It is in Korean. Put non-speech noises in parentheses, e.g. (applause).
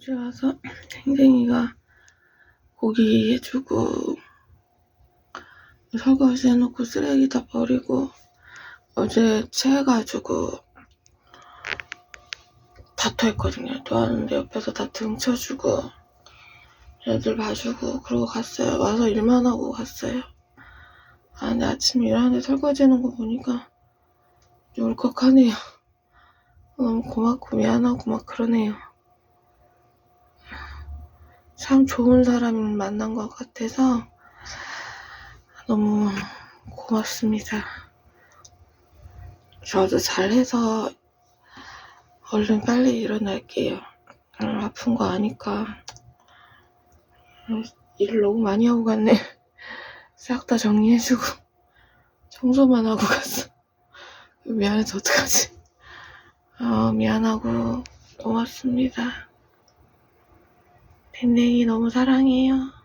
어제 와서 행댕이가 고기 해주고 설거지 해놓고 쓰레기 다 버리고 어제 체해가지고 다퉈있거든요. 좋아하는데 옆에서 다 등쳐주고 애들 봐주고 그러고 갔어요. 와서 일만 하고 갔어요. 아 근데 아침에 일하는데 설거지 해놓은 거 보니까 좀 울컥하네요. 너무 고맙고 미안하고 막 그러네요. 참 좋은 사람을 만난 것 같아서 너무 고맙습니다. 저도 잘해서 얼른 빨리 일어날게요. 오늘 아픈 거 아니까 일을 너무 많이 하고 갔네. (laughs) 싹 다 정리해주고 (laughs) 청소만 하고 갔어. 미안해서 어떡하지? 어, 미안하고 고맙습니다. 댕댕이 너무 사랑해요.